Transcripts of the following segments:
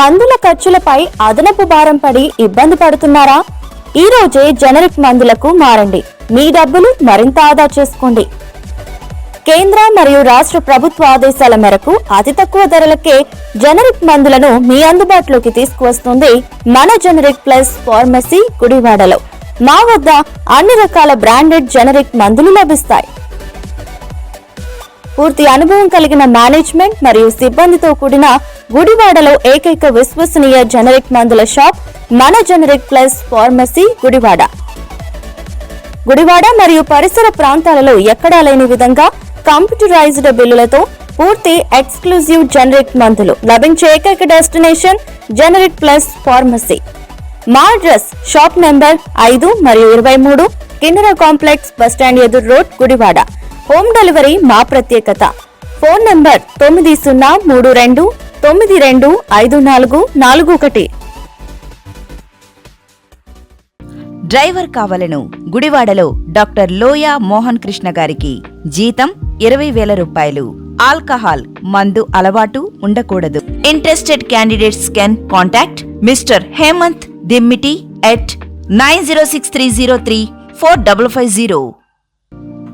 మందుల ఖర్చులపై అదనపు భారం పడి ఇబ్బంది పడుతున్నారా? ఈ రోజే జనరిక్ మందులకు మారండి. మీ డబ్బులు మరింత ఆదా చేసుకోండి. కేంద్ర మరియు రాష్ట్ర ప్రభుత్వ ఆదేశాల మేరకు అతి తక్కువ ధరలకే జనరిక్ మందులను మీ అందుబాటులోకి తీసుకువస్తుంది మన జనరిక్ ప్లస్ ఫార్మసీ గుడివాడలో. మా వద్ద అన్ని రకాల బ్రాండెడ్ జనరిక్ మందులు లభిస్తాయి. పూర్తి అనుభవం కలిగిన మేనేజ్మెంట్ మరియు సిబ్బందితో కూడిన గుడివాడలో ఏకైక విశ్వసనీయ జనరిక్ మందుల షాప్ మన generic plus pharmacy Gudivada. Gudivada మరియు పరిసర ప్రాంతాలలో ఎక్కడా లేని విధంగా కంప్యూటరైజ్డ్ బిల్లులతో పూర్తి ఎక్స్క్లూజివ్ జనరిక్ మందులు లభించే ఏకైక డెస్టినేషన్ జనరిక్ ప్లస్ ఫార్మసీ. మా అడ్రస్ షాప్ నెంబర్ ఐదు మరియు ఇరవై మూడు కిన్నెర కాంప్లెక్స్ బస్టాండ్ ఎదురు రోడ్ గుడివాడ. హోమ్ డెలివరీ మా ప్రత్యేకత. ఫోన్ నంబర్ తొమ్మిది సున్నా మూడు రెండు తొమ్మిది రెండు ఐదు నాలుగు నాలుగు ఒకటి. డ్రైవర్ కావలను గుడివాడలో డాక్టర్ లోయా మోహన్ కృష్ణ గారికి జీతం ఇరవై వేల రూపాయలు. ఆల్కహాల్ మందు అలవాటు ఉండకూడదు. Interested candidates can contact mister Hemanth Dimmiti at nine zero six three zero three four double five zero.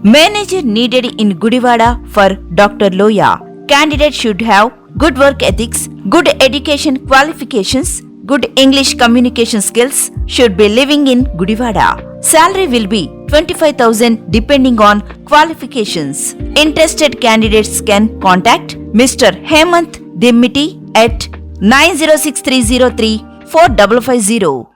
Manager needed in Gudivada for Dr. Loya. Candidate should have good work ethics, good education qualifications, good English communication skills, should be living in Gudivada. Salary will be 25,000 depending on qualifications. Interested candidates can contact Mr. Hemant Dimiti at 906303 4550.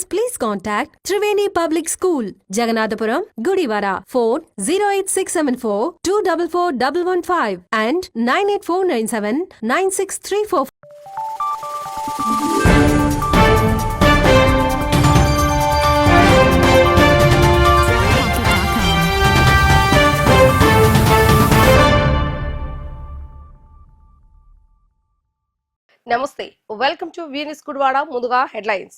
please contact Triveni Public School, Jagannathpuram, Gudivara. Phone 08674 244115 and 98497 9634. నమస్తే welcome to వీనిస్ Gudivada ముందుగా headlines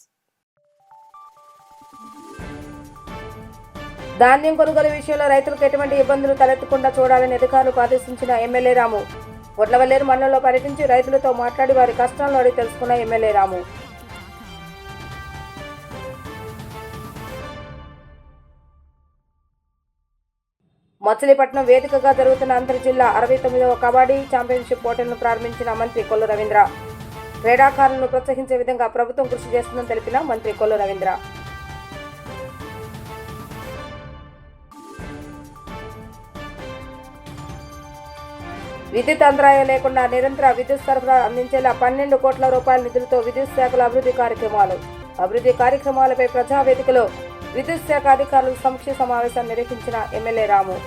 ధాన్యం కొనుగోలు విషయంలో రైతులకు ఎటువంటి ఇబ్బందులు తలెత్తకుండా చూడాలని అధికారులకు ఆదేశించిన ఎమ్మెల్యే రాము. వడ్లవల్లేరు మండలంలో పర్యటించి రైతులతో మాట్లాడి వారి కష్టాలను అడిగి తెలుసుకున్న ఎమ్మెల్యే రాము. మచిలీపట్నం వేదికగా జరుగుతున్న అంతర్ జిల్లా అరవై తొమ్మిదవ కబడ్డీ ఛాంపియన్షిప్ పోటీలను ప్రారంభించిన మంత్రి కొల్లు రవీంద్ర. క్రీడాకారులను ప్రోత్సహించే విధంగా ప్రభుత్వం కృషి చేస్తుందని తెలిపిన మంత్రి కొల్లు రవీంద్ర. విద్యుత్ అంతరాయం లేకుండా నిరంతర విద్యుత్ సరఫరా అందించేలా పన్నెండు కోట్ల రూపాయల నిధులతో విద్యుత్ శాఖల అభివృద్ధి కార్యక్రమాలు. అభివృద్ధి కార్యక్రమాలపై ప్రజావేదికలో విద్యుత్ శాఖ అధికారులు సమీక్ష సమావేశం నిర్వహించిన ఎమ్మెల్యే రాము.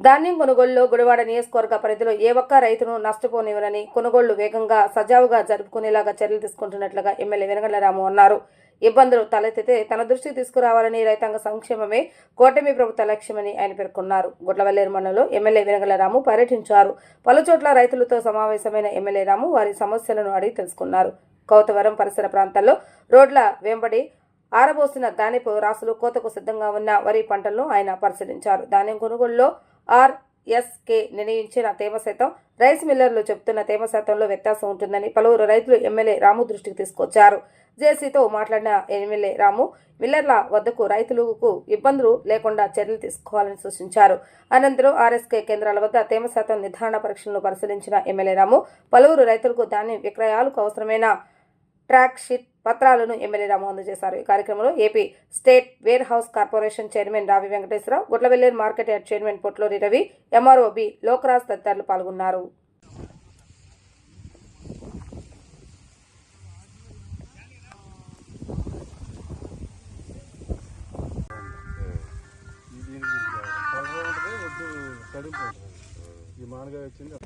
ధాన్యం కొనుగోలులో గుడివాడ నియోజకవర్గ పరిధిలో ఏ ఒక్క రైతును నష్టపోనివ్వనని కొనుగోళ్ళు వేగంగా సజావుగా జరుపుకునేలాగా చర్యలు తీసుకుంటున్నట్లుగా ఎమ్మెల్యే వెనగళ్ళరాము అన్నారు. ఇబ్బందులు తలెత్తితే తన దృష్టికి తీసుకురావాలని రైతాంగ సంక్షేమమే కూటమి ప్రభుత్వ లక్ష్యమని ఆయన పేర్కొన్నారు. గుడ్లవల్లేరు మండలంలో ఎమ్మెల్యే వెనగలరాము పర్యటించారు. పలుచోట్ల రైతులతో సమావేశమైన ఎమ్మెల్యే రాము వారి సమస్యలను అడిగి తెలుసుకున్నారు. కౌతవరం పరిసర ప్రాంతాల్లో రోడ్ల వెంబడి ఆరబోసిన ధాన్యపు రాసులు కోతకు సిద్ధంగా ఉన్న వరి పంటలను ఆయన పరిశీలించారు. ధాన్యం కొనుగోలులో ఆర్ఎస్కే నిర్ణయించిన తేమ శాతం రైస్ మిల్లర్లు చెబుతున్న తేమ శాతంలో వ్యత్యాసం ఉంటుందని పలువురు రైతులు ఎమ్మెల్యే రాము దృష్టికి తీసుకొచ్చారు. జేసీతో మాట్లాడిన ఎమ్మెల్యే రాము మిల్లర్ల వద్దకు రైతులకు ఇబ్బందులు లేకుండా చర్యలు తీసుకోవాలని సూచించారు. అనంతరం ఆర్ఎస్కే కేంద్రాల వద్ద తేమ శాతం నిర్ధారణ పరీక్షలను పరిశీలించిన ఎమ్మెల్యే రాము పలువురు రైతులకు ధాన్యం విక్రయాలకు అవసరమైన? ట్రాక్ షీట్ పత్రాలను ఎమ్మెల్యే రాము అందజేశారు ఈ కార్యక్రమంలో AP state warehouse corporation chairman Ravi Venkateswara Rao Gudlavalleru market yard chairman Potluri Ravi MRO B Lokaraj తదితరులు పాల్గొన్నారు. ఈ మానగా వచ్చింది.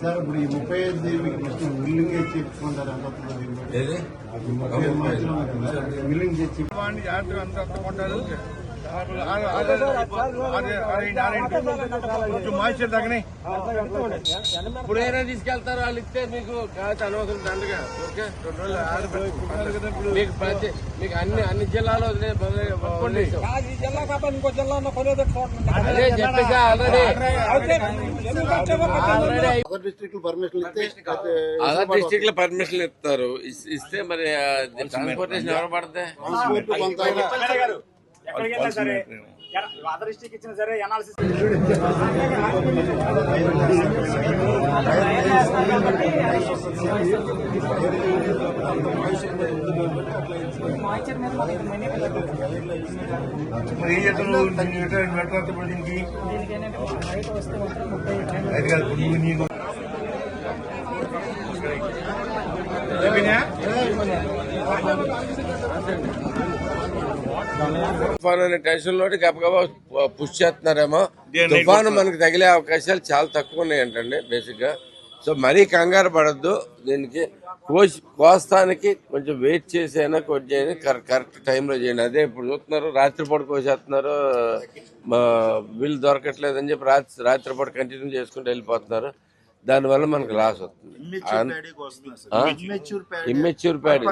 సార్ ఇప్పుడు ఈ ముప్పై ఐదు దేవి మిల్లింగ్ చేసి చెప్పుకుంటారు ఎంత వస్తుందో దీన్ని? ఈ కదా, మిల్లింగ్ చేసి చెప్పు. ఇప్పుడైనా తీసుకెళ్తారు? వాళ్ళు ఇస్తే మీకు కాదు అనవసరం దండగా. ఓకే? రెండు రోజులు ఆగిపోయి. మీకు ప్రతి మీకు అన్ని అన్ని జిల్లాలో. అదే చెప్పేసా ఆల్రెడీ డిస్ట్రిక్ట్ పర్మిషన్లో ఇస్తారు. ఇస్- ఇస్తే మరి ట్రాన్స్పోర్టేషన్ ఎవరు పడితే ట్రాన్స్పోర్ట్ కొంత ఎక్కడికి వెళ్ళినా సరే అదర్ డిస్ట్రిక్ట్ ఇచ్చినా సరే మరి ఏం దీనికి కాదు నువ్వు నీకు. తుఫాన్ అనే టెన్షన్ లోటి గబగబా పుష్ చేస్తున్నారేమో. తుఫాను మనకి తగిలే అవకాశాలు చాలా తక్కువ ఉన్నాయంటండి బేసిక్గా. సో మరీ కంగారు పడద్దు. దీనికి కోసి కోస్తానికి కొంచెం వెయిట్ చేసైనా కొంచెం కరెక్ట్ టైంలో చేయండి. అదే ఇప్పుడు చూస్తున్నారు రాత్రిపూట కోసేస్తున్నారు మా వీళ్ళు దొరకట్లేదని చెప్పి రాత్రి రాత్రిపూట కంటిన్యూ చేసుకుంటూ వెళ్ళిపోతున్నారు. దానివల్ల మనకు లాస్ వస్తుంది. ఇమ్మెచ్యూర్ ప్యాడీ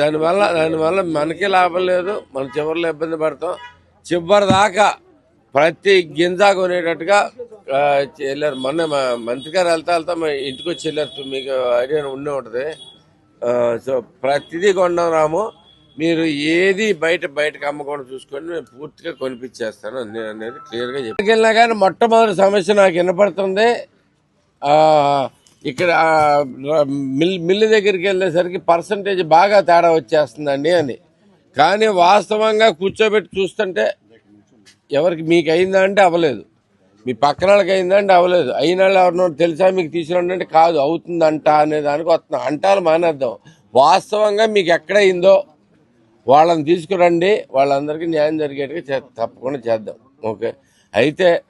దానివల్ల దానివల్ల మనకే లాభం లేదు మన చివరిలో ఇబ్బంది పడతాం. చివరి దాకా ప్రతి గింజ కొనేటట్టుగా వెళ్ళారు మొన్న మంత్రి గారు వెళ్తా వెళ్తా మా ఇంటికి వచ్చి వెళ్ళారు మీకు ఐడియా ఉండే ఉంటుంది. సో ప్రతిదీ కొన్నాం రాము. మీరు ఏది బయట బయటకు అమ్మకుండా చూసుకొని నేను పూర్తిగా కొనిపించేస్తాను అనేది క్లియర్గా చెప్పి వెళ్ళినా కానీ మొట్టమొదటి సమస్య నాకు వినపడుతుంది. ఇక్కడ మిల్ మిల్లు దగ్గరికి వెళ్ళేసరికి పర్సంటేజ్ బాగా తేడా వచ్చేస్తుందండి అని. కానీ వాస్తవంగా కూర్చోబెట్టి చూస్తుంటే ఎవరికి మీకు అయిందా అంటే అవ్వలేదు. మీ పక్కన వాళ్ళకి అయిందా అంటే అవ్వలేదు. అయిన వాళ్ళు ఎవరినో తెలుసా మీకు తీసుకురండి అంటే కాదు అవుతుందంట అనే దానికి వస్తున్నాం. అంటారు మానేద్దాం. వాస్తవంగా మీకు ఎక్కడ అయిందో వాళ్ళని తీసుకురండి. వాళ్ళందరికీ న్యాయం జరిగేట్టుగా చే- తప్పకుండా చేద్దాం. ఓకే? అయితే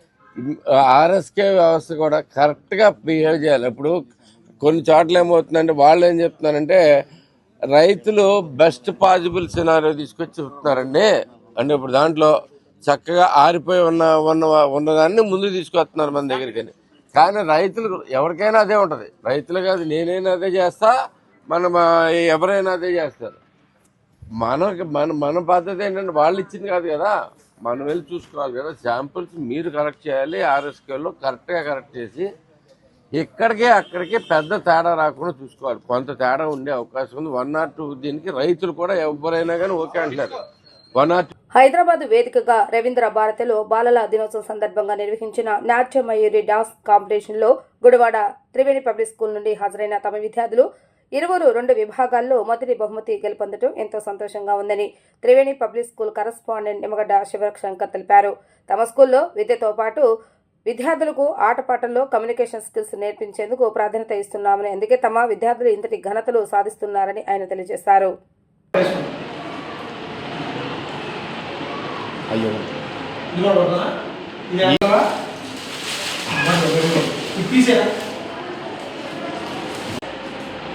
ఆర్ఎస్కే వ్యవస్థ కూడా కరెక్ట్గా బిహేవ్ చేయాలి. ఇప్పుడు కొన్ని చోట్ల ఏమవుతుందంటే వాళ్ళు ఏం చెప్తున్నారంటే రైతులు బెస్ట్ పాసిబుల్ సినారియో తీసుకొచ్చి చెప్తున్నారండి. అంటే ఇప్పుడు దాంట్లో చక్కగా ఆరిపోయి ఉన్న ఉన్న ఉన్నదాన్ని ముందు తీసుకొస్తున్నారు మన దగ్గరికి కానీ రైతులు ఎవరికైనా అదే ఉంటుంది. రైతులు కాదు నేనైనా అదే చేస్తా మన ఎవరైనా అదే చేస్తారు. మనకి మన మన పద్ధతి ఏంటంటే వాళ్ళు ఇచ్చింది కాదు కదా. మనం వెళ్ళి చూసుకోవాలి కదా. శాంపుల్స్ మీరు కరెక్ట్ చేయాలి ఆర్ఎస్కేలో కరెక్ట్గా కరెక్ట్ చేసి ఎక్కడికే అక్కడికి పెద్ద తేడా రాకుండా చూసుకోవాలి. కొంత తేడా ఉండే అవకాశం ఉంది. వన్ ఆర్ టూ దీనికి రైతులు కూడా ఎవరైనా కానీ ఓకే అంటున్నారు వన్ ఆర్ హైదరాబాద్ వేదికగా రవీంద్ర భారతిలో బాలల దినోత్సవం సందర్భంగా నిర్వహించిన నాట్య మయూరి డాన్స్ కాంపిటీషన్లో గుడివాడ త్రివేణి పబ్లిక్ స్కూల్ నుండి హాజరైన తమ విద్యార్థులు ఇరువురు రెండు విభాగాల్లో మొదటి బహుమతి గెలుపొందడం ఎంతో సంతోషంగా ఉందని Triveni public school correspondent Nimmagadda Sivashankar తెలిపారు. తమ స్కూల్లో విద్యతో పాటు విద్యార్థులకు ఆటపాటల్లో కమ్యూనికేషన్ స్కిల్స్ నేర్పించేందుకు ప్రాధాన్యత ఇస్తున్నామని అందుకే తమ విద్యార్థులు ఇంతటి ఘనతలు సాధిస్తున్నారని ఆయన తెలియజేశారు. ఇదిగో పడుతుందా? ఇది ఎంతవా? ఇది తీసేరా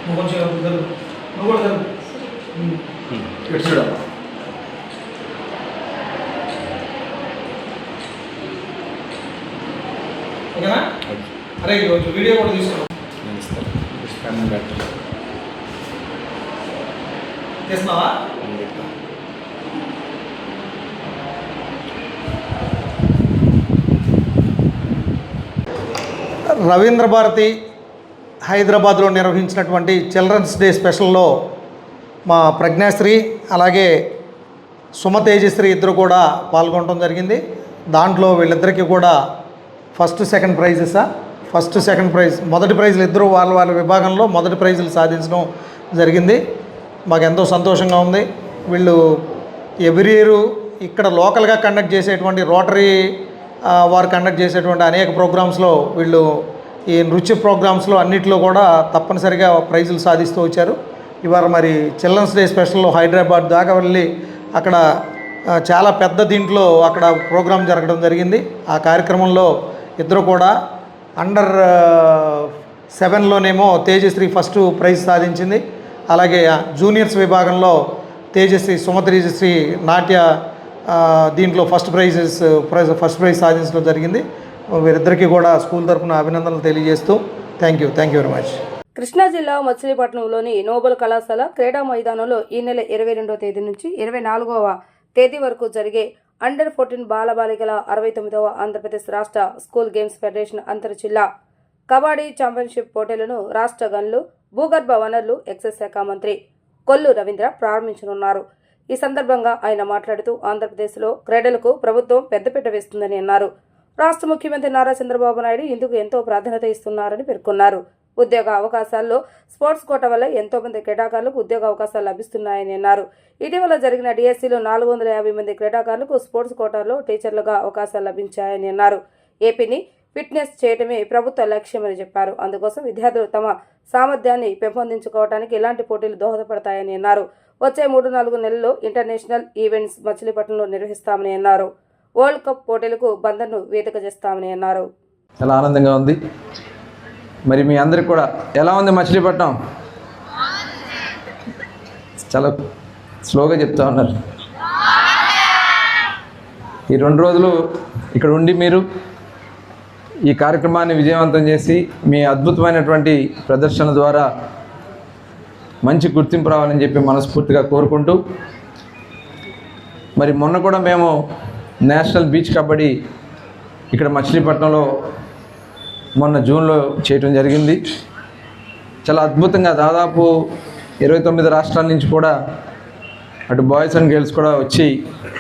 నువ్వు కొంచెం జరుగు నువ్వు కూడా జరుగు ఇటు చూడమ్మా ఓకేనా అరే కొంచెం వీడియో కూడా తీసుకున్నాం తీస్తున్నావా రవీంద్ర భారతి హైదరాబాద్లో నిర్వహించినటువంటి చిల్డ్రన్స్ డే స్పెషల్లో మా ప్రజ్ఞాశ్రీ అలాగే సుమతేజశ్రీ ఇద్దరు కూడా పాల్గొనడం జరిగింది. దాంట్లో వీళ్ళిద్దరికీ కూడా ఫస్ట్ సెకండ్ ప్రైజెసా ఫస్ట్ సెకండ్ ప్రైజ్. మొదటి ప్రైజులు ఇద్దరు వాళ్ళ వాళ్ళ విభాగంలో మొదటి ప్రైజులు సాధించడం జరిగింది. మాకు ఎంతో సంతోషంగా ఉంది. వీళ్ళు ఎవ్రీ ఇయర్ ఇక్కడ లోకల్గా కండక్ట్ చేసేటువంటి రోటరీ వారు కండక్ట్ చేసేటువంటి అనేక ప్రోగ్రామ్స్లో వీళ్ళు ఈ నృత్య ప్రోగ్రామ్స్లో అన్నిట్లో కూడా తప్పనిసరిగా ప్రైజులు సాధిస్తూ వచ్చారు. ఇవాళ మరి చిల్డ్రన్స్ డే స్పెషల్లో హైదరాబాద్ దాకా వెళ్ళి అక్కడ చాలా పెద్ద దీంట్లో అక్కడ ప్రోగ్రాం జరగడం జరిగింది. ఆ కార్యక్రమంలో ఇద్దరు కూడా అండర్ సెవెన్లోనేమో తేజశ్రీ ఫస్ట్ ప్రైజ్ సాధించింది. అలాగే జూనియర్స్ విభాగంలో తేజశ్రీ సుమతేజశ్రీ నాట్య దీంట్లో first prizes prize first prize సాధించడం జరిగింది. వీరిద్దరికీ కూడా స్కూల్ తరఫున అభినందనలు తెలియజేస్తూ thank you thank you very much Krishna జిల్లా మచిలీపట్నంలోని నోబెల్ కళాశాల క్రీడా మైదానంలో ఈ నెల ఇరవై రెండవ తేదీ నుంచి ఇరవై నాలుగవ తేదీ వరకు జరిగే అండర్ ఫోర్టీన్ బాలబాలికల అరవై తొమ్మిదవ ఆంధ్రప్రదేశ్ రాష్ట్ర స్కూల్ గేమ్స్ ఫెడరేషన్ అంతర్ జిల్లా కబడ్డీ ఛాంపియన్షిప్ పోటీలను రాష్ట్ర గన్లు భూగర్భ వనరులు ఎక్సైజ్ శాఖ మంత్రి కొల్లు రవీంద్ర ప్రారంభించనున్నారు. ఈ సందర్భంగా ఆయన మాట్లాడుతూ ఆంధ్రప్రదేశ్లో క్రీడలకు ప్రభుత్వం పెద్దపీట వేస్తుందని అన్నారు. రాష్ట్ర ముఖ్యమంత్రి నారా చంద్రబాబు నాయుడు ఇందుకు ఎంతో ప్రాధాన్యత ఇస్తున్నారని పేర్కొన్నారు. ఉద్యోగ అవకాశాల్లో స్పోర్ట్స్ కోట వల్ల ఎంతో మంది క్రీడాకారులకు ఉద్యోగ అవకాశాలు లభిస్తున్నాయని అన్నారు. ఇటీవల జరిగిన డిఎస్సీలో నాలుగు వందల యాభై మంది క్రీడాకారులకు స్పోర్ట్స్ కోటాలో టీచర్లుగా అవకాశాలు లభించాయని అన్నారు. ఏపీని ఫిట్నెస్ చేయడమే ప్రభుత్వ లక్ష్యమని చెప్పారు. అందుకోసం విద్యార్థులు తమ సామర్థ్యాన్ని పెంపొందించుకోవడానికి ఇలాంటి పోటీలు దోహదపడతాయని అన్నారు. వచ్చే మూడు నాలుగు నెలల్లో ఇంటర్నేషనల్ ఈవెంట్స్ మచిలీపట్నంలో నిర్వహిస్తామని అన్నారు. వరల్డ్ కప్ పోటీలకు బంధన్ను వేదిక చేస్తామని అన్నారు. చాలా ఆనందంగా ఉంది. మరి మీ అందరికి కూడా ఎలా ఉంది మచిలీపట్నం? చాలా స్లోగా చెప్తా ఉన్నారు. ఈ రెండు రోజులు ఇక్కడ ఉండి మీరు ఈ కార్యక్రమాన్ని విజయవంతం చేసి మీ అద్భుతమైనటువంటి ప్రదర్శన ద్వారా మంచి గుర్తింపు రావాలని చెప్పి మనస్ఫూర్తిగా కోరుకుంటూ మరి మొన్న కూడా మేము నేషనల్ బీచ్ కబడ్డీ ఇక్కడ మచిలీపట్నంలో మొన్న జూన్లో చేయటం జరిగింది. చాలా అద్భుతంగా దాదాపు ఇరవై తొమ్మిది రాష్ట్రాల నుంచి కూడా అటు బాయ్స్ అండ్ గర్ల్స్ కూడా వచ్చి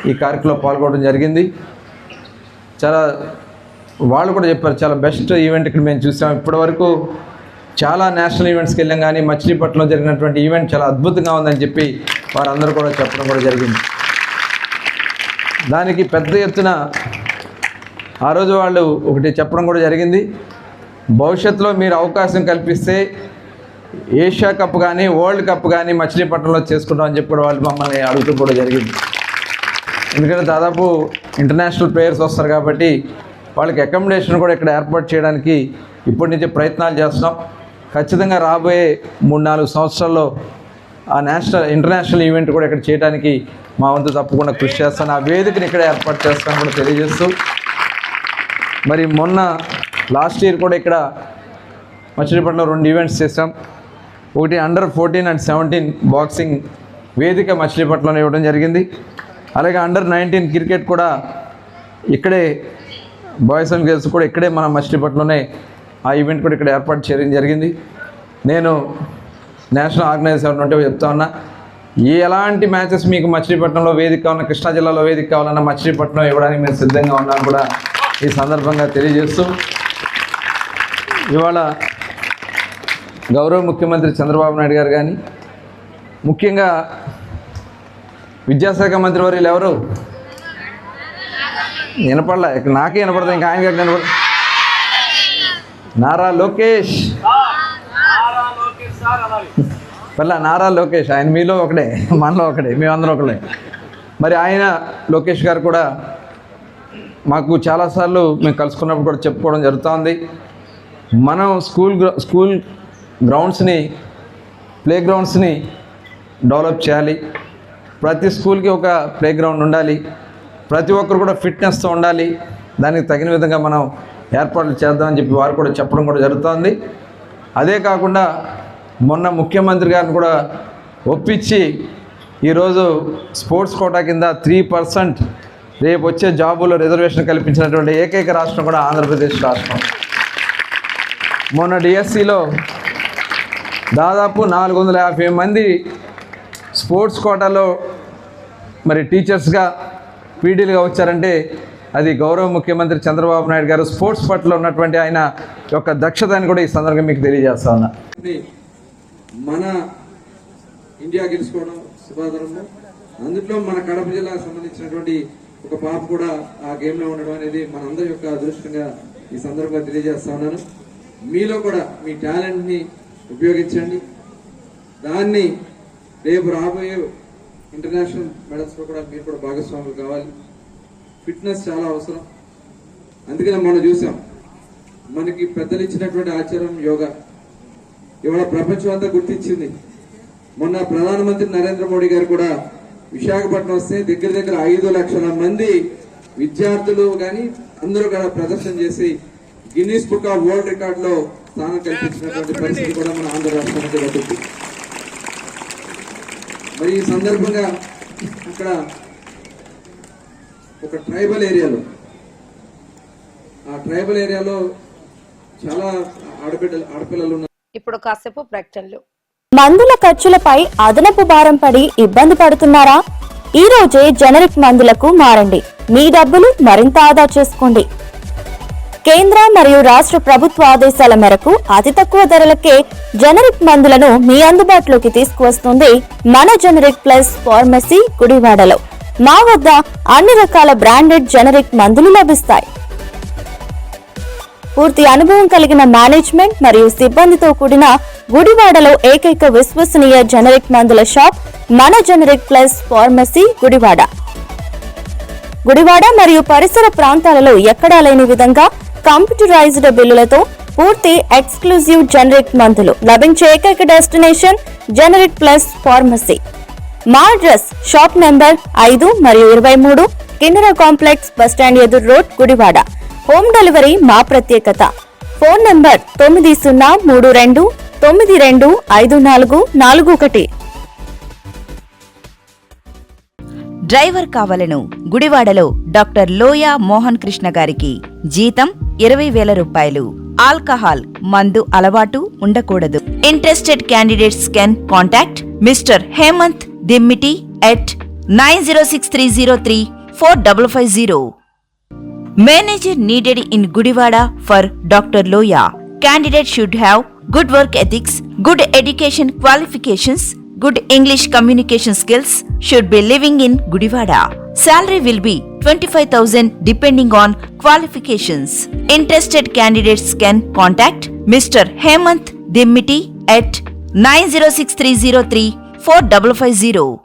ఈ కార్యక్రమంలో పాల్గొనడం జరిగింది. చాలా వాళ్ళు కూడా చెప్పారు చాలా బెస్ట్ ఈవెంట్ ఇక్కడ మేము చూసాం. ఇప్పటివరకు చాలా నేషనల్ ఈవెంట్స్కి వెళ్ళాం కానీ మచిలీపట్నంలో జరిగినటువంటి ఈవెంట్ చాలా అద్భుతంగా ఉందని చెప్పి వారందరూ కూడా చెప్పడం కూడా జరిగింది. దానికి పెద్ద ఎత్తున ఆ రోజు వాళ్ళు ఒకటి చెప్పడం కూడా జరిగింది. భవిష్యత్తులో మీరు అవకాశం కల్పిస్తే ఏషియా కప్ కానీ వరల్డ్ కప్ కానీ మచిలీపట్నంలో చేసుకుంటాం అని చెప్పి కూడా వాళ్ళు మమ్మల్ని అడుగుతూ కూడా జరిగింది. ఎందుకంటే దాదాపు ఇంటర్నేషనల్ ప్లేయర్స్ వస్తారు కాబట్టి వాళ్ళకి అకామిడేషన్ కూడా ఇక్కడ ఏర్పాటు చేయడానికి ఇప్పటి నుంచే ప్రయత్నాలు చేస్తున్నాం. ఖచ్చితంగా రాబోయే మూడు నాలుగు సంవత్సరాల్లో ఆ నేషనల్ ఇంటర్నేషనల్ ఈవెంట్ కూడా ఇక్కడ చేయడానికి మా వంతు తప్పకుండా కృషి చేస్తాను. ఆ వేదికను ఇక్కడ ఏర్పాటు చేస్తాను కూడా తెలియజేస్తూ. మరి మొన్న లాస్ట్ ఇయర్ కూడా ఇక్కడ మచిలీపట్నంలో రెండు ఈవెంట్స్ చేసాం ఒకటి under fourteen and seventeen boxing వేదిక మచిలీపట్నంలో ఇవ్వడం జరిగింది. అలాగే అండర్ నైన్టీన్ క్రికెట్ కూడా ఇక్కడే బాయ్స్ అండ్ గర్ల్స్ కూడా ఇక్కడే మన మచిలీపట్నంలోనే ఆ ఈవెంట్ కూడా ఇక్కడ ఏర్పాటు చేయడం జరిగింది. నేను నేషనల్ ఆర్గనైజర్ ఉంటే చెప్తా ఉన్నా. ఎలాంటి మ్యాచెస్ మీకు మచిలీపట్నంలో వేదిక కావాలన్నా కృష్ణా జిల్లాలో వేదిక కావాలన్నా మచిలీపట్నం ఇవ్వడానికి మేము సిద్ధంగా ఉన్నాను కూడా ఈ సందర్భంగా తెలియజేస్తూ ఇవాళ గౌరవ ముఖ్యమంత్రి చంద్రబాబు నాయుడు గారు కానీ ముఖ్యంగా విద్యాశాఖ మంత్రి వర్యులు ఎవరు? వినపడలే. నాకే వినపడదు ఇంకా ఆయన గారికి వినపడ నారా లోకేష్. మళ్ళీ నారా లోకేష్ ఆయన మీలో ఒకడే మనలో ఒకడే మేమందరం ఒకడే మరి ఆయన లోకేష్ గారు కూడా మాకు చాలాసార్లు మేము కలుసుకున్నప్పుడు కూడా చెప్పుకోవడం జరుగుతోంది. మనం స్కూల్ గ్రౌ- స్కూల్ గ్రౌండ్స్ని ప్లే గ్రౌండ్స్ని డెవలప్ చేయాలి. ప్రతి స్కూల్కి ఒక ప్లే గ్రౌండ్ ఉండాలి. ప్రతి ఒక్కరు కూడా ఫిట్నెస్తో ఉండాలి. దానికి తగిన విధంగా మనం ఏర్పాట్లు చేద్దామని చెప్పి వారు కూడా చెప్పడం కూడా జరుగుతోంది. అదే కాకుండా మొన్న ముఖ్యమంత్రి గారిని కూడా ఒప్పించి ఈరోజు స్పోర్ట్స్ కోటా కింద త్రీ పర్సెంట్ రేపు వచ్చే జాబుల్లో రిజర్వేషన్ కల్పించినటువంటి ఏకైక రాష్ట్రం కూడా ఆంధ్రప్రదేశ్ రాష్ట్రం. మొన్న డిఎస్సిలో దాదాపు నాలుగు వందల యాభై మంది స్పోర్ట్స్ కోటాలో మరి టీచర్స్గా పీడీలుగా వచ్చారంటే అది గౌరవ ముఖ్యమంత్రి చంద్రబాబు నాయుడు గారు స్పోర్ట్స్ పట్ల ఉన్నటువంటి ఆయన యొక్క దక్షతని కూడా ఈ సందర్భంగా మీకు తెలియజేస్తా ఉన్నా. మన ఇండియా గెలుచుకోవడం శుభాదరము. అందులో మన కడప జిల్లాకు సంబంధించినటువంటి ఒక పాప కూడా ఆ గేమ్లో ఉండడం అనేది మనందరి యొక్క అదృష్టంగా ఈ సందర్భంగా తెలియజేస్తా ఉన్నాను. మీలో కూడా మీ టాలెంట్ని ఉపయోగించండి. దాన్ని రేపు రాబోయే ఇంటర్నేషనల్ మెడల్స్లో కూడా మీరు కూడా భాగస్వాములు కావాలి. ఫిట్నెస్ చాలా అవసరం. అందుకనే మనం చూసాం. మనకి పెద్దలు ఇచ్చినటువంటి ఆచారం యోగా. ఇవాళ ప్రపంచం అంతా గుర్తించింది. మొన్న ప్రధానమంత్రి నరేంద్ర మోడీ గారు కూడా విశాఖపట్నం వస్తే దగ్గర దగ్గర ఐదు లక్షల మంది విద్యార్థులు కానీ అందరూ కూడా ప్రదర్శన చేసి గిన్నీస్ బుక్ ఆఫ్ వరల్డ్ రికార్డ్లో స్థానం కల్పించినటువంటి పరిస్థితి కూడా మన ఆంధ్ర రాష్ట్రానికి దక్కుతుంది మరి ఈ సందర్భంగా అక్కడ ఒక ట్రైబల్ ఏరియాలో ఆ ట్రైబల్ ఏరియాలో చాలా ఆడబిడ్డలు ఆడపిల్లలు ఉన్నారు. ఇప్పుడు కాసేపు ప్రకటనలు. మందుల ఖర్చులపై అదనపు భారం పడి ఇబ్బంది పడుతున్నారా? ఈ రోజే జనరిక్ మందులకు మారండి. మీ డబ్బులు మరింత ఆదా చేసుకోండి. కేంద్ర మరియు రాష్ట్ర ప్రభుత్వ ఆదేశాల మేరకు అతి తక్కువ ధరలకే జనరిక్ మందులను మీ అందుబాటులోకి తీసుకువస్తుంది మన జనరిక్ ప్లస్ ఫార్మసీ గుడివాడలో. మా వద్ద అన్ని రకాల బ్రాండెడ్ జనరిక్ మందులు లభిస్తాయి. పూర్తి అనుభవం కలిగిన మేనేజ్మెంట్ మరియు సిబ్బందితో కూడిన గుడివాడలో ఏకైక విశ్వసనీయ జనరిక్ మందుల షాప్ మన generic plus pharmacy Gudivada. Gudivada మరియు పరిసర ప్రాంతాలలో ఎక్కడా లేని విధంగా కంప్యూటరైజ్డ్ బిల్లులతో పూర్తి ఎక్స్క్లూజివ్ జనరిక్ మందులు లభించే ఏకైక డెస్టినేషన్ జనరిక్ ప్లస్ ఫార్మసీ. మా అడ్రస్ షాప్ నెంబర్ ఐదు మరియు ఇరవై మూడు కిన్నెర కాంప్లెక్స్ బస్టాండ్ ఎదురు రోడ్ గుడివాడ. హోమ్ డెలివరీ మా ప్రత్యేకత. ఫోన్ నంబర్ తొమ్మిది సున్నా మూడు రెండు తొమ్మిది రెండు ఐదు నాలుగు నాలుగు ఒకటి. డ్రైవర్ కావలను గుడివాడలో డాక్టర్ లోయా మోహన్ కృష్ణ గారికి జీతం ఇరవై వేల రూపాయలు. ఆల్కహాల్ మందు అలవాటు ఉండకూడదు. Interested candidates can contact mister Hemanth Dimmiti at nine zero six three zero three four double five zero. Manager needed in Gudivada for Dr. Loya. Candidate should have good work ethics, good education qualifications, good English communication skills, should be living in Gudivada. Salary will be 25,000 depending on qualifications. Interested candidates can contact Mr. Hemant Dimmiti at 906303 4550.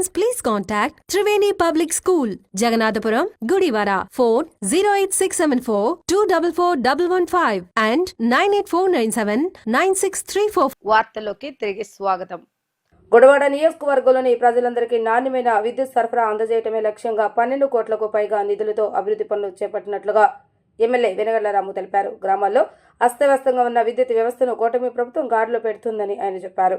please contact Triveni Public School, Jagannathpuram, Gudivara. Phone 08674 244115 and 98497 9634. వార్తల్లోకి తిరిగి స్వాగతం గుడివాడ నియోజకవర్గంలోని ప్రజలందరికీ నాణ్యమైన విద్యుత్ సరఫరా అందజేయటమే లక్ష్యంగా పన్నెండు కోట్లకు పైగా నిధులతో అభివృద్ధి పనులు చేపట్టినట్లుగా ఎమ్మెల్యే వెనగళ్ళ రాము తెలిపారు గ్రామాల్లో అస్తవ్యస్తంగా ఉన్న విద్యుత్ వ్యవస్థను కూటమి ప్రభుత్వం గాడిలో పెడుతుందని ఆయన చెప్పారు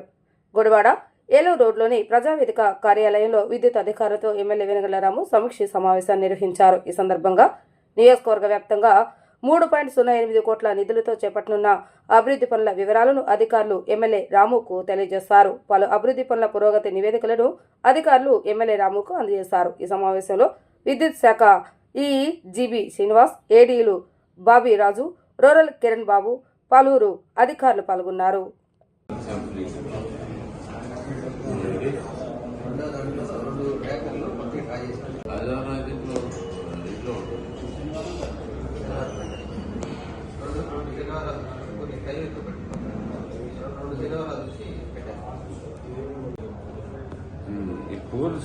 గుడివాడ ఏలూరు రోడ్లోని ప్రజావేదిక కార్యాలయంలో విద్యుత్ అధికారులతో ఎమ్మెల్యే వెనగళ్ళ రాము సమీక్ష సమావేశాన్ని నిర్వహించారు. ఈ సందర్భంగా నియోజకవర్గ వ్యాప్తంగా మూడు పాయింట్ సున్నా ఎనిమిది కోట్ల నిధులతో చేపట్టనున్న అభివృద్ధి పనుల వివరాలను అధికారులు ఎమ్మెల్యే రాముకు తెలియజేశారు. పలు అభివృద్ధి పనుల పురోగతి నివేదికలను అధికారులు ఎమ్మెల్యే రాముకు అందజేశారు. ఈ సమావేశంలో విద్యుత్ శాఖ ఈఈ జీబీ శ్రీనివాస్ ఏడీలు బాబీరాజు రూరల్ కిరణ్ బాబు పలువురు అధికారులు పాల్గొన్నారు.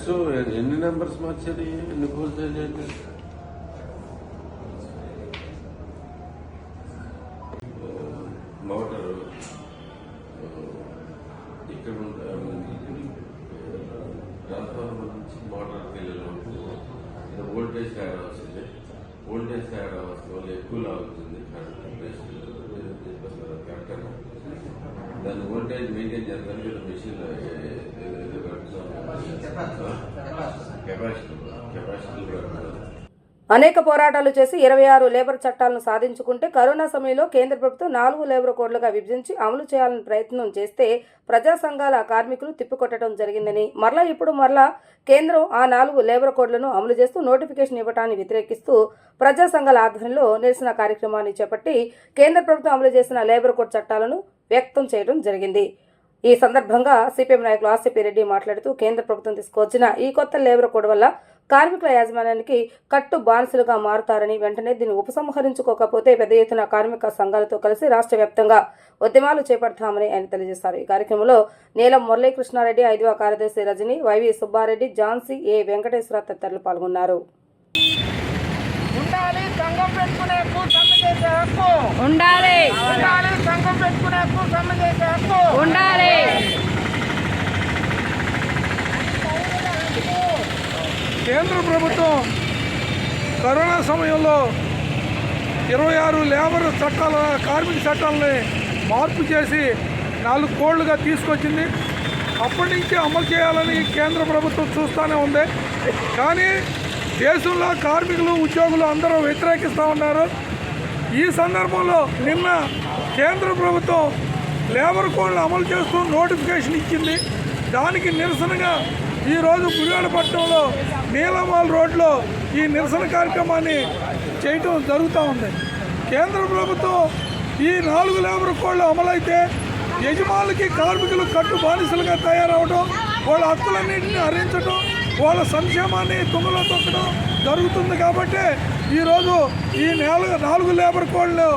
సో ఎన్ని నెంబర్స్ మార్చారు? ఎన్ని కోర్సు ఏంటి మోటారు ఇక్కడ ట్రాన్స్ఫార్మర్ నుంచి మోటార్ వెళ్ళినప్పుడు వోల్టేజ్ తయారు వస్తుంది వోల్టేజ్ తయారు వస్తుంది వల్ల ఎక్కువ లాగుతుంది కరెక్ట్ దాని వోల్టేజ్ మెయింటైన్ చేస్తాను మెషిన్ అనేక పోరాటాలు చేసి ఇరవై ఆరు లేబర్ చట్టాలను సాధించుకుంటే కరోనా సమయంలో కేంద్ర ప్రభుత్వం నాలుగు లేబర్ కోడ్లుగా విభజించి అమలు చేయాలని ప్రయత్నం చేస్తే ప్రజా సంఘాల కార్మికులు తిప్పికొట్టడం జరిగిందని మరలా ఇప్పుడు మరలా కేంద్రం ఆ నాలుగు లేబర్ కోడ్లను అమలు చేస్తూ నోటిఫికేషన్ ఇవ్వటాన్ని వ్యతిరేకిస్తూ ప్రజా సంఘాల ఆధ్వర్యంలో నిరసన కార్యక్రమాన్ని చేపట్టి కేంద్ర ప్రభుత్వం అమలు చేసిన లేబర్ కోడ్ చట్టాలను వ్యక్తం చేయడం జరిగింది. ఈ సందర్భంగా సిపిఎం నాయకులు ఆర్సీపీ రెడ్డి మాట్లాడుతూ కేంద్ర ప్రభుత్వం తీసుకొచ్చిన ఈ కొత్త లేబర్ కోడ్ వల్ల కార్మికుల యాజమాన్యానికి కట్టు బానిసలుగా మారుతారని వెంటనే దీన్ని ఉపసంహరించుకోకపోతే పెద్ద ఎత్తున కార్మిక సంఘాలతో కలిసి రాష్ట్ర వ్యాప్తంగా ఉద్యమాలు చేపడతామని ఆయన తెలియజేశారు. ఈ కార్యక్రమంలో నీలం మురళీకృష్ణారెడ్డి ఐదవ కార్యదర్శి రజని వైవి సుబ్బారెడ్డి జాన్సీ ఏ వెంకటేశ్వర తదితరులు పాల్గొన్నారు. ఉండాలి సంఘం పెట్టుకునే హక్కు సమ్మె చేసే హక్కు. ఉండాలి. ఉండాలి సంఘం పెట్టుకునే హక్కు సమ్మె చేసే హక్కు. ఉండాలి. కేంద్ర ప్రభుత్వం కరోనా సమయంలో ఇరవై ఆరు లేబర్ చట్టాల కార్మిక చట్టాలని మార్పు చేసి నాలుగు కోళ్ళుగా తీసుకొచ్చింది. అప్పటి నుంచి అమలు చేయాలని కేంద్ర ప్రభుత్వం చూస్తూనే ఉంది. కానీ దేశంలో కార్మికులు ఉద్యోగులు అందరూ వ్యతిరేకిస్తూ ఉన్నారు. ఈ సందర్భంలో నిన్న కేంద్ర ప్రభుత్వం లేబర్ కోడ్లు అమలు చేస్తూ నోటిఫికేషన్ ఇచ్చింది. దానికి నిరసనగా ఈరోజు గుడివాడపట్నంలో నీలమాల్ రోడ్లో ఈ నిరసన కార్యక్రమాన్ని చేయటం జరుగుతూ ఉంది. కేంద్ర ప్రభుత్వం ఈ నాలుగు లేబర్ కోడ్లు అమలైతే యజమానులకి కార్మికులు కట్టు బానిసలుగా తయారవడం వాళ్ళ హక్కులన్నింటినీ హరించడం వాళ్ళ సంక్షేమాన్ని తుంగలో తొక్కడం జరుగుతుంది కాబట్టి ఈరోజు ఈ నాలుగు నాలుగు లేబర్ కోడ్లు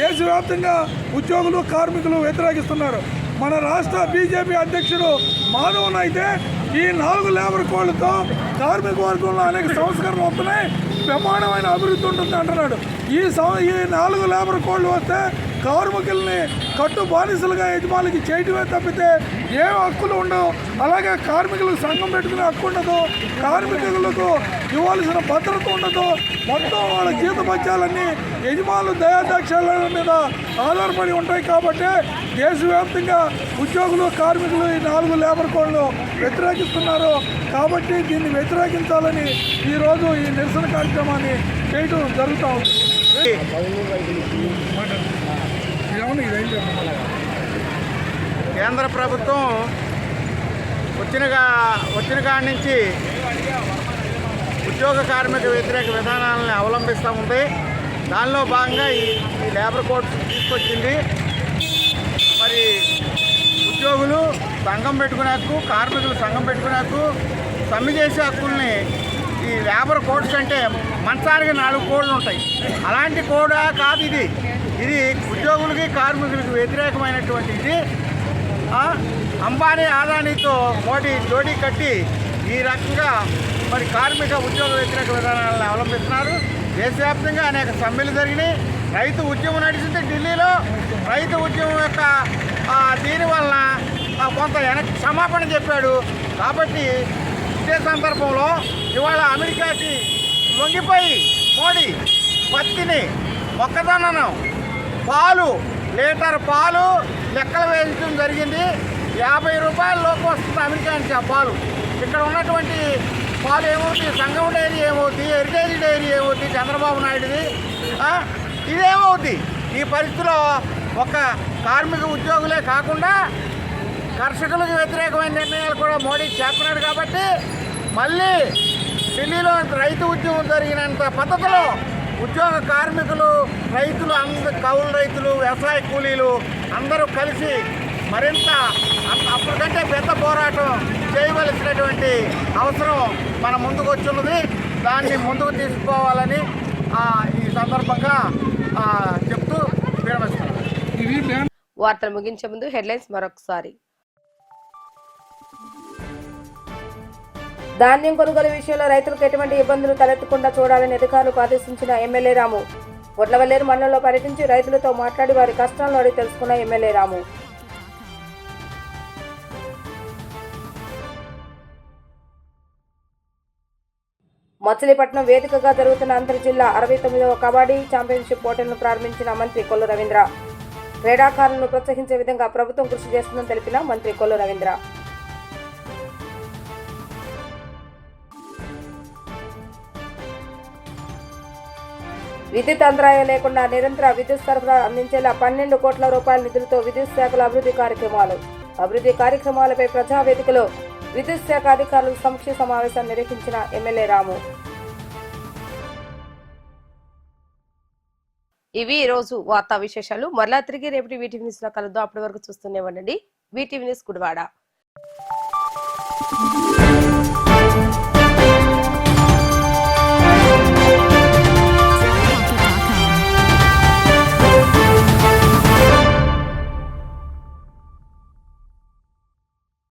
దేశవ్యాప్తంగా ఉద్యోగులు కార్మికులు వ్యతిరేకిస్తున్నారు. మన రాష్ట్ర బీజేపీ అధ్యక్షుడు మాధవన్ అయితే ఈ నాలుగు లేబర్ కోడ్లతో కార్మిక వర్గంలో అనేక సంస్కరణలు వస్తున్నాయి. బ్రహ్మాండమైన అభివృద్ధి ఉంటుంది అంటున్నాడు. ఈ సం ఈ నాలుగు లేబర్ కోడ్లు వస్తే కార్మికుల్ని కట్టు బానిసలుగా యజమానికి చేయటమే తప్పితే ఏం హక్కులు ఉండవు. అలాగే కార్మికులకు సంఘం పెట్టుకునే హక్కు ఉండదు. కార్మికులకు ఇవ్వాల్సిన భద్రత ఉండదు. మొత్తం వాళ్ళ జీతపత్యాలన్నీ యజమానులు దయాదాక్షాల మీద ఆధారపడి ఉంటాయి కాబట్టి దేశవ్యాప్తంగా ఉద్యోగులు కార్మికులు ఈ నాలుగు లేబర్ కోడ్లు వ్యతిరేకిస్తున్నారు. కాబట్టి దీన్ని వ్యతిరేకించాలని ఈరోజు ఈ నిరసన కార్యక్రమాన్ని చేయడం జరుగుతూ ఉంది. కేంద్ర ప్రభుత్వం వచ్చిన వచ్చిన కాడి నుంచి ఉద్యోగ కార్మిక వ్యతిరేక విధానాలను అవలంబిస్తూ ఉంది. దానిలో భాగంగా ఈ ఈ లేబర్ కోడ్ తీసుకొచ్చింది. మరి ఉద్యోగులు సంఘం పెట్టుకునే హక్కు కార్మికులు సంఘం పెట్టుకునే హక్కు సమ్మె చేసే హక్కుల్ని ఈ లేబర్ కోడ్స్ అంటే మంచానికి నాలుగు కోడ్లు ఉంటాయి. అలాంటి కోడా కాదు ఇది. ఇది ఉద్యోగులకి కార్మికులకి వ్యతిరేకమైనటువంటి ఇది. అంబానీ ఆదానీతో మోడీ జోడీ కట్టి ఈ రకంగా మరి కార్మిక ఉద్యోగ వ్యతిరేక విధానాలను అవలంబిస్తున్నారు. దేశవ్యాప్తంగా అనేక సమ్మెలు జరిగినాయి. రైతు ఉద్యమం నడిచింది ఢిల్లీలో. రైతు ఉద్యమం యొక్క ఆ, దీని వలన కొంత వెనక్కి క్షమాపణ చెప్పాడు. కాబట్టి ఇదే సందర్భంలో ఇవాళ అమెరికాకి లొంగిపోయి మోడీ పత్తిని మొక్కజొన్నను పాలు లీటర్ పాలు లెక్కలు వేయించడం జరిగింది. యాభై రూపాయల లోపు వస్తుంది అమెరికా నుంచి ఆ పాలు. ఇక్కడ ఉన్నటువంటి పాలు ఏమవుతుంది సంగం డైరీ ఏమవుతుంది హెరిటేజ్ డైరీ ఏమవుతుంది చంద్రబాబు నాయుడుది. ఇదేమవుతుంది ఈ పరిస్థితిలో ఒక కార్మిక ఉద్యోగులే కాకుండా కర్షకులకు వ్యతిరేకమైన నిర్ణయాలు కూడా మోడీ చేస్తున్నాడు కాబట్టి మళ్ళీ ఢిల్లీలో రైతు ఉద్యమం జరిగినంత పద్ధతిలో ఉద్యోగ కార్మికులు రైతులు అంద కౌలు రైతులు వ్యవసాయ కూలీలు అందరూ కలిసి మరింత అప్పటికంటే పెద్ద పోరాటం చేయవలసినటువంటి అవసరం మన ముందుకు వచ్చున్నది. దాన్ని ముందుకు తీసుకోవాలని ఈ సందర్భంగా చెప్తూ విరమిస్తున్నాను వార్తలు ముగించే ముందు హెడ్లైన్స్ మరొకసారి. ధాన్యం కొనుగోలు విషయంలో రైతులకు ఎటువంటి ఇబ్బందులు తలెత్తకుండా చూడాలని అధికారులకు ఆదేశించిన ఎమ్మెల్యే రాము. వడ్లవల్లేరు మండలంలో పర్యటించి రైతులతో మాట్లాడి వారి కష్టాలను అడిగి తెలుసుకున్న ఎమ్మెల్యే రాము. మచిలీపట్నం వేదికగా జరుగుతున్న అంతర్ జిల్లా అరవై తొమ్మిదవ కబడ్డీ ఛాంపియన్షిప్ పోటీలను ప్రారంభించిన మంత్రి కొల్లు రవీంద్ర. క్రీడాకారులను ప్రోత్సహించే విధంగా ప్రభుత్వం కృషి చేస్తుందని తెలిపిన మంత్రి కొల్లు రవీంద్ర. విద్యుత్ అంతరాయం లేకుండా నిరంతర విద్యుత్ సరఫరా అందించేలా పన్నెండు కోట్ల రూపాయల నిధులతో విద్యుత్ శాఖల అభివృద్ధి కార్యక్రమాలు అభివృద్ధి కార్యక్రమాలపై ప్రజావేదికలో విద్యుత్ శాఖ అధికారులు సమీక్ష సమావేశం నిర్వహించిన ఎమ్మెల్యే రాము. ఇవి రోజు వార్తా విశేషాలు. మరలా తిరిగి రేపటి వీటీవీ న్యూస్లో కలుద్దాం. అప్పటి వరకు చూస్తూనే ఉండండి. VTV news Gudivada.